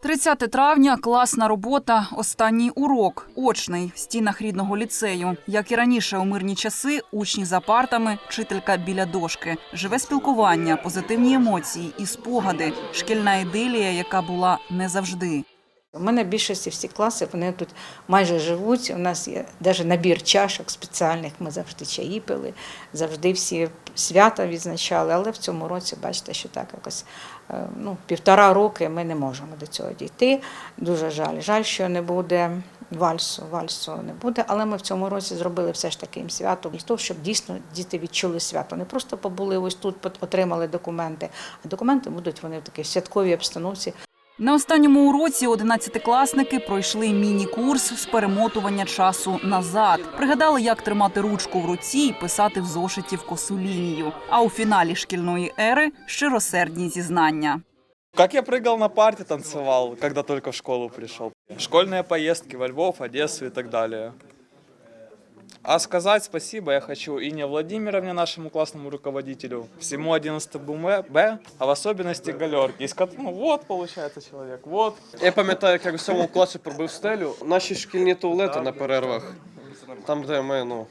30 травня класна робота. Останній урок очний в стінах рідного ліцею. Як і раніше, у мирні часи, учні за партами, вчителька біля дошки, живе спілкування, позитивні емоції і спогади, шкільна ідилія, яка була не завжди. У мене більшості всі класи, вони тут майже живуть. У нас є навіть набір чашок спеціальних. Ми завжди чаї пили, завжди всі свята відзначали. Але в цьому році, бачите, що так якось е, ну, півтора роки ми не можемо до цього дійти. Дуже жаль. Жаль, що не буде вальсу. Вальсу не буде. Але ми в цьому році зробили все ж таки їм свято для того, щоб дійсно діти відчули свято. Не просто побули ось тут, отримали документи, а документи будуть вони в такій святковій обстановці. На останньому уроці одинадцятикласники пройшли міні-курс з перемотування часу назад. Пригадали, як тримати ручку в руці і писати в зошиті в косу лінію. А у фіналі шкільної ери щиросердні зізнання. Как я прыгал на парте, танцевал, когда только в школу пришел. Школьные поездки во Львов, Одессу и так далее. А сказать спасибо я хочу Ине Владимировне, нашему классному руководителю, всему 11 Б, а в особенности Галерке. Из кот- Ну вот, получается, человек, вот. Я пам'ятаю, як я в сьомому класі пробив стелю. Наші шкільні туалети на перервах, там, де ми ну,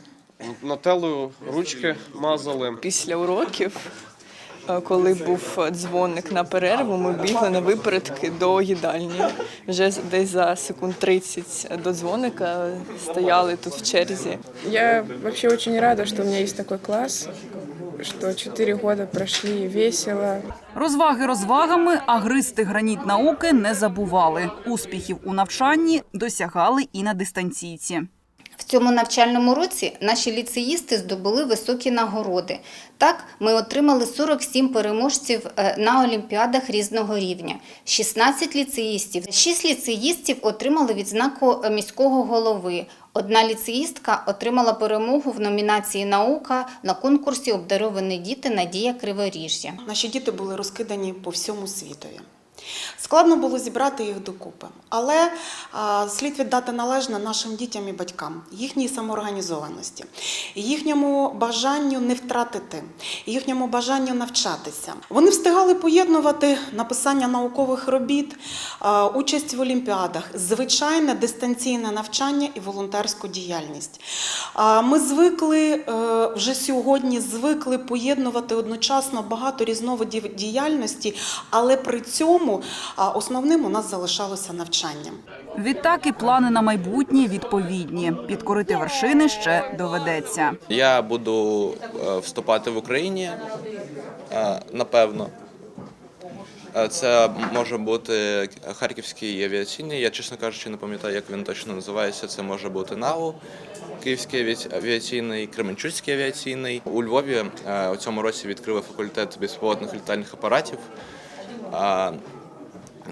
нателою ручки мазали. Після уроків, коли був дзвоник на перерву, ми бігли на випередки до їдальні. Вже десь за секунд 30 до дзвоника стояли тут в черзі. Я вообще очень рада, что у меня есть такой класс, что четыре года прошли весело. Розваги розвагами, а гристи граніт науки не забували. Успіхів у навчанні досягали і на дистанційці. В цьому навчальному році наші ліцеїсти здобули високі нагороди. Так, ми отримали 47 переможців е, на олімпіадах різного рівня, 16 ліцеїстів. 6 ліцеїстів отримали відзнаку е, міського голови. Одна ліцеїстка отримала перемогу в номінації Наука на конкурсі Обдаровані діти Надія Криворіжжя. Наші діти були розкидані по всьому світові. Складно було зібрати їх докупи, але слід віддати належне нашим дітям і батькам, їхній самоорганізованості, їхньому бажанню не втратити, їхньому бажанню навчатися. Вони встигали поєднувати написання наукових робіт, участь в олімпіадах, звичайне дистанційне навчання і волонтерську діяльність. Ми звикли е, вже сьогодні звикли поєднувати одночасно багато різновидів діяльності, але при цьому а, основним у нас залишалося навчання. Відтак і плани на майбутнє відповідні. Підкорити вершини ще доведеться. Я буду е, вступати в Україні, е, напевно. Е, Це може бути Харківський авіаційний. Я, чесно кажучи, не пам'ятаю, як він точно називається. Це може бути НАУ, Київський авіаційний, Кременчуцький авіаційний. У Львові у цьому році відкрили факультет безпілотних літальних апаратів.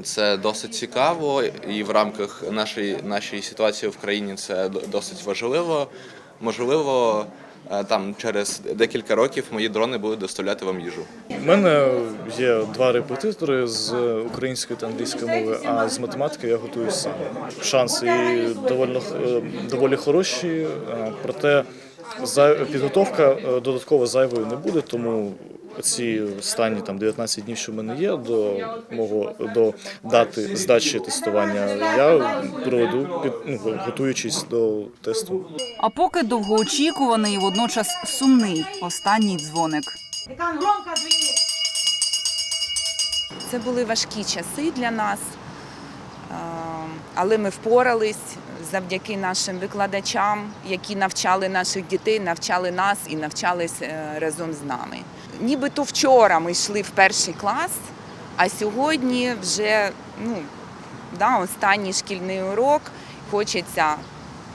Це досить цікаво, і в рамках нашої, нашої ситуації в країні це досить важливо. Можливо, е, там через декілька років мої дрони будуть доставляти вам їжу. У мене є два репетитори з української та англійської мови, а з математики я готуюсь сам. Шанси доволі, е, доволі хороші, е, проте підготовка додатково зайвою не буде, тому ці останні там 19 днів, що в мене є до мого до дати здачі тестування, я проведу під ну, готуючись до тесту. А поки довгоочікуваний і водночас сумний останній дзвоник. Це були важкі часи для нас, але ми впорались завдяки нашим викладачам, які навчали наших дітей, навчали нас і навчались е, разом з нами. Нібито вчора ми йшли в перший клас, а сьогодні вже ну, да, останній шкільний урок. Хочеться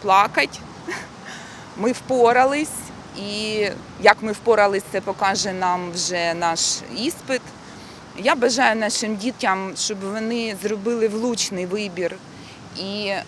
плакати. Ми впорались, і як ми впорались, це покаже нам вже наш іспит. Я бажаю нашим дітям, щоб вони зробили влучний вибір і е,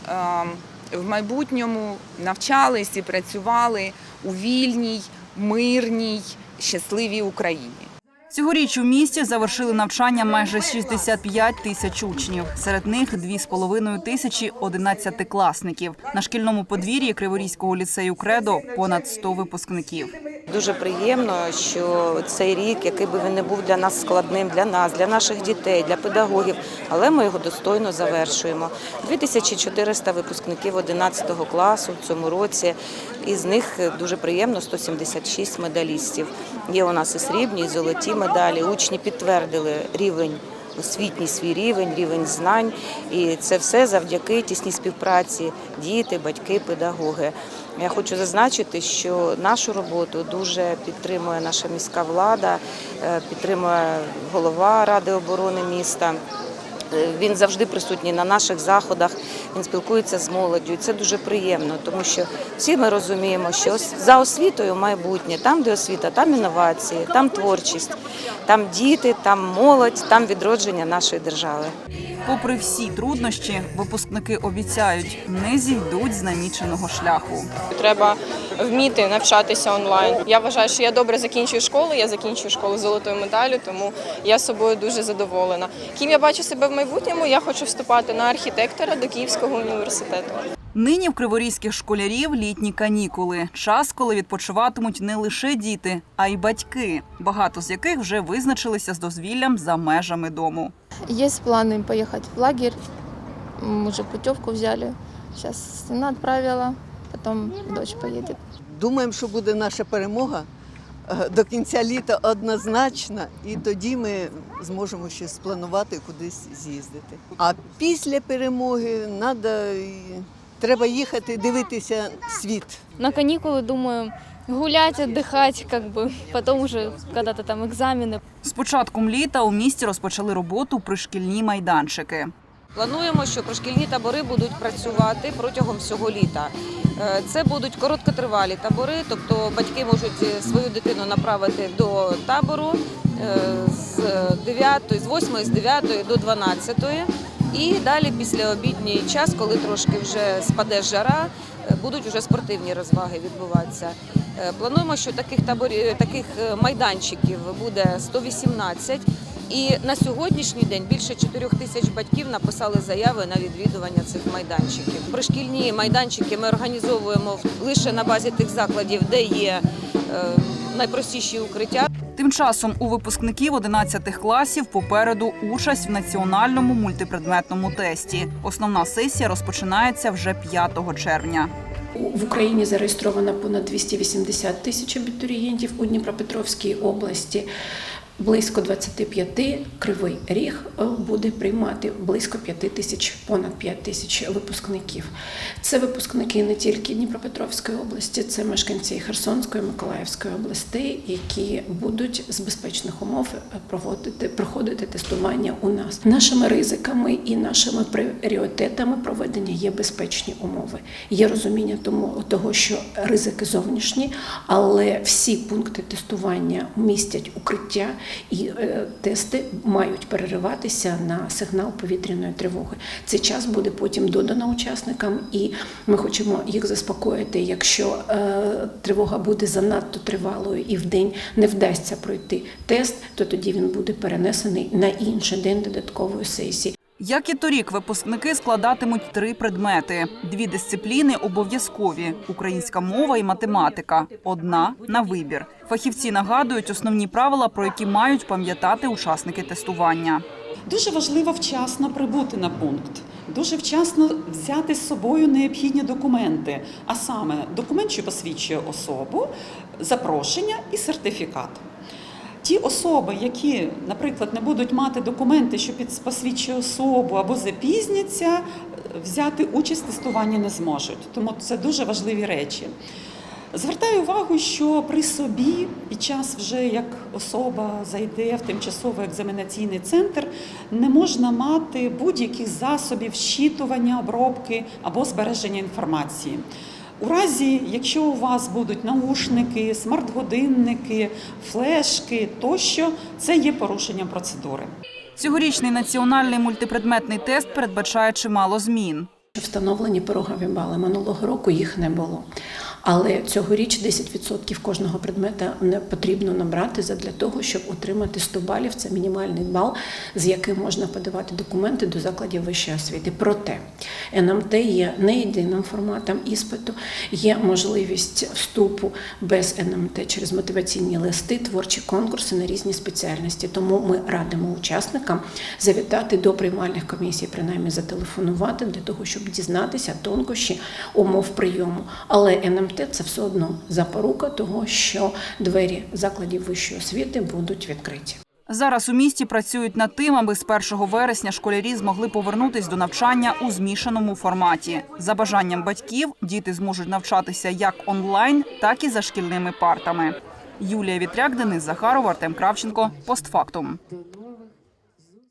в майбутньому навчались і працювали у вільній, мирній, щасливій Україні. Цьогоріч у місті завершили навчання майже 65 тисяч учнів. Серед них 2,5 тисячі одинадцятикласників. На шкільному подвір'ї Криворізького ліцею Кредо понад 100 випускників. Дуже приємно, що цей рік, який би він не був для нас складним, для нас, для наших дітей, для педагогів, але ми його достойно завершуємо. 2400 випускників 11 класу в цьому році. Із них дуже приємно 176 медалістів. Є у нас і срібні, і золоті медалі. Учні підтвердили рівень. Освітній свій рівень, рівень знань, і це все завдяки тісній співпраці діти, батьки, педагоги. Я хочу зазначити, що нашу роботу дуже підтримує наша міська влада, е, підтримує голова Ради оборони міста. Він завжди присутній на наших заходах, він спілкується з молоддю. І це дуже приємно, тому що всі ми розуміємо, що за освітою майбутнє, там, де освіта, там інновації, там творчість, там діти, там молодь, там відродження нашої держави. Попри всі труднощі, випускники обіцяють, не зійдуть з наміченого шляху. Треба вміти навчатися онлайн. Я вважаю, що я добре закінчую школу. Я закінчую школу з золотою медаллю, тому я собою дуже задоволена. Ким я бачу себе в майбутньому, я хочу вступати на архітектора до Київського університету. Нині в криворізьких школярів літні канікули. Час, коли відпочиватимуть не лише діти, а й батьки, багато з яких вже визначилися з дозвіллям за межами дому. Есть планы поехать в лагерь. Мы уже путевку взяли. Сейчас сына отправила, потом дочь поедет. Думаємо, що буде наша перемога е, до кінця літа однозначно, і тоді ми зможемо ще спланувати кудись з'їздити. А після перемоги надо, і- треба їхати дивитися світ. На каникулы, думаю, гулять, отдыхать, как бы. Потом уже когда-то там экзамены. З початком літа у місті розпочали роботу пришкільні майданчики. Плануємо, що пришкільні табори будуть працювати протягом всього літа. Е, Це будуть короткотривалі табори, тобто батьки можуть е, свою дитину направити до табору е, з 9, з 8, з 9 до 12. І далі після обідній час, коли трошки вже спаде жара, е, будуть вже спортивні розваги відбуватися. Е, Плануємо, що таких таборів, таких е, майданчиків буде 118. І на сьогоднішній день більше 4 тисяч батьків написали заяви на відвідування цих майданчиків. Пришкільні майданчики ми організовуємо лише на базі тих закладів, де є е, найпростіші укриття. Тим часом у випускників 11 класів попереду участь в національному мультипредметному тесті. Основна сесія розпочинається вже 5 червня. В Україні зареєстровано понад 280 тисяч абітурієнтів у Дніпропетровській області. Близько 25 кривий ріг е, буде приймати близько 5 тисяч, понад 5 тисяч випускників. Це випускники не тільки Дніпропетровської області, це мешканці Херсонської, Миколаївської областей, які будуть з безпечних умов е, проводити проходити тестування у нас. Нашими ризиками і нашими пріоритетами проведення є безпечні умови. Є розуміння тому того, що ризики зовнішні, але всі пункти тестування містять укриття, і е, тести мають перериватися на сигнал повітряної тривоги. Цей час буде потім додано учасникам, і ми хочемо їх заспокоїти. Якщо е, тривога буде занадто тривалою і в день не вдасться пройти тест, то тоді він буде перенесений на інший день додаткової сесії. Як і торік, випускники складатимуть три предмети. Дві дисципліни обов'язкові: українська мова і математика. Одна на вибір. Фахівці нагадують основні правила, про які мають пам'ятати учасники тестування. Дуже важливо вчасно прибути на пункт. Дуже вчасно взяти з собою необхідні документи, а саме документ, що посвідчує особу, запрошення і сертифікат. Ті особи, які, наприклад, не будуть мати документи, що під- посвідчує особу або запізняться, взяти участь в тестуванні не зможуть. Тому це дуже важливі речі. Звертаю увагу, що при собі під час вже як особа зайде в тимчасовий екзаменаційний центр, не можна мати будь-яких засобів щитування, обробки або збереження інформації. У разі, якщо у вас будуть наушники, смарт-годинники, флешки тощо, це є порушенням процедури. Цьогорічний національний мультипредметний тест передбачає чимало змін. Встановлені порогові бали минулого року їх не було. Але цьогоріч 10% кожного предмета не потрібно набрати для того, щоб отримати 100 балів. Це мінімальний бал, з яким можна подавати документи до закладів вищої освіти. Проте НМТ є не єдиним форматом іспиту, є можливість вступу без НМТ через мотиваційні листи, творчі конкурси на різні спеціальності. Тому ми радимо учасникам завітати до приймальних комісій, принаймні зателефонувати для того, щоб дізнатися тонкощі умов прийому. Але НМТ це все одно запорука того, що двері закладів вищої освіти будуть відкриті. Зараз у місті працюють над тим, аби з 1 вересня школярі змогли повернутись до навчання у змішаному форматі. За бажанням батьків діти зможуть навчатися як онлайн, так і за шкільними партами. Юлія Вітряк, Денис Захаров, Артем Кравченко. Постфактум.